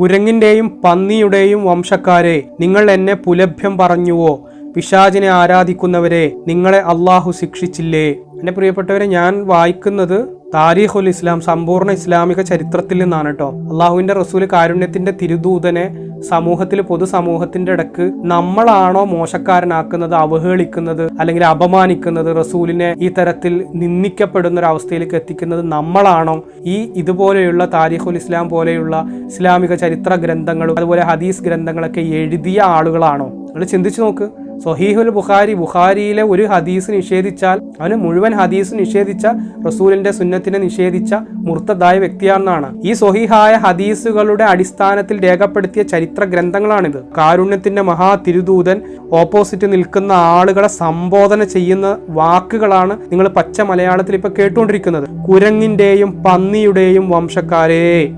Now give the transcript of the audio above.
കുരങ്ങിന്റെയും പന്നിയുടെയും വംശക്കാരെ നിങ്ങൾ എന്നെ പുലഭ്യം പറഞ്ഞുവോ? പിശാചിനെ ആരാധിക്കുന്നവരെ നിങ്ങളെ അള്ളാഹു ശിക്ഷിച്ചില്ലേ? എന്റെ പ്രിയപ്പെട്ടവരെ ഞാൻ വായിക്കുന്നത് താരീഖുൽ ഇസ്ലാം സമ്പൂർണ ഇസ്ലാമിക ചരിത്രത്തിൽ നിന്നാണ് കേട്ടോ അള്ളാഹുവിന്റെ റസൂൽ കാരുണ്യത്തിന്റെ തിരുദൂതനെ സമൂഹത്തിൽ പൊതുസമൂഹത്തിന്റെ ഇടയ്ക്ക് നമ്മളാണോ മോശക്കാരനാക്കുന്നത് അവഹേളിക്കുന്നത് അല്ലെങ്കിൽ അപമാനിക്കുന്നത് റസൂലിനെ ഈ തരത്തിൽ നിന്ദിക്കപ്പെടുന്ന ഒരു അവസ്ഥയിലേക്ക് എത്തിക്കുന്നത് നമ്മളാണോ? ഈ ഇതുപോലെയുള്ള താരിഖുൽ ഇസ്ലാം പോലെയുള്ള ഇസ്ലാമിക ചരിത്ര ഗ്രന്ഥങ്ങളും അതുപോലെ ഹദീസ് ഗ്രന്ഥങ്ങളൊക്കെ എഴുതിയ ആളുകളാണോ? നിങ്ങൾ ചിന്തിച്ചു നോക്ക്. സൊഹീഹുൽ ബുഖാരി ബുഖാരിയിലെ ഒരു ഹദീസ് നിഷേധിച്ചാൽ അവന് മുഴുവൻ ഹദീസ് നിഷേധിച്ച റസൂലിന്റെ സുന്നത്തിനെ നിഷേധിച്ച മുർത്തതായ വ്യക്തിയാണെന്നാണ്. ഈ സൊഹീഹായ ഹദീസുകളുടെ അടിസ്ഥാനത്തിൽ രേഖപ്പെടുത്തിയ ചരിത്ര ഗ്രന്ഥങ്ങളാണിത് കാരുണ്യത്തിന്റെ മഹാ തിരുദൂതൻ ഓപ്പോസിറ്റ് നിൽക്കുന്ന ആളുകളെ സംബോധന ചെയ്യുന്ന വാക്കുകളാണ് നിങ്ങൾ പച്ച മലയാളത്തിൽ ഇപ്പൊ കേട്ടുകൊണ്ടിരിക്കുന്നത്. കുരങ്ങിന്റെയും പന്നിയുടെയും വംശക്കാരേ.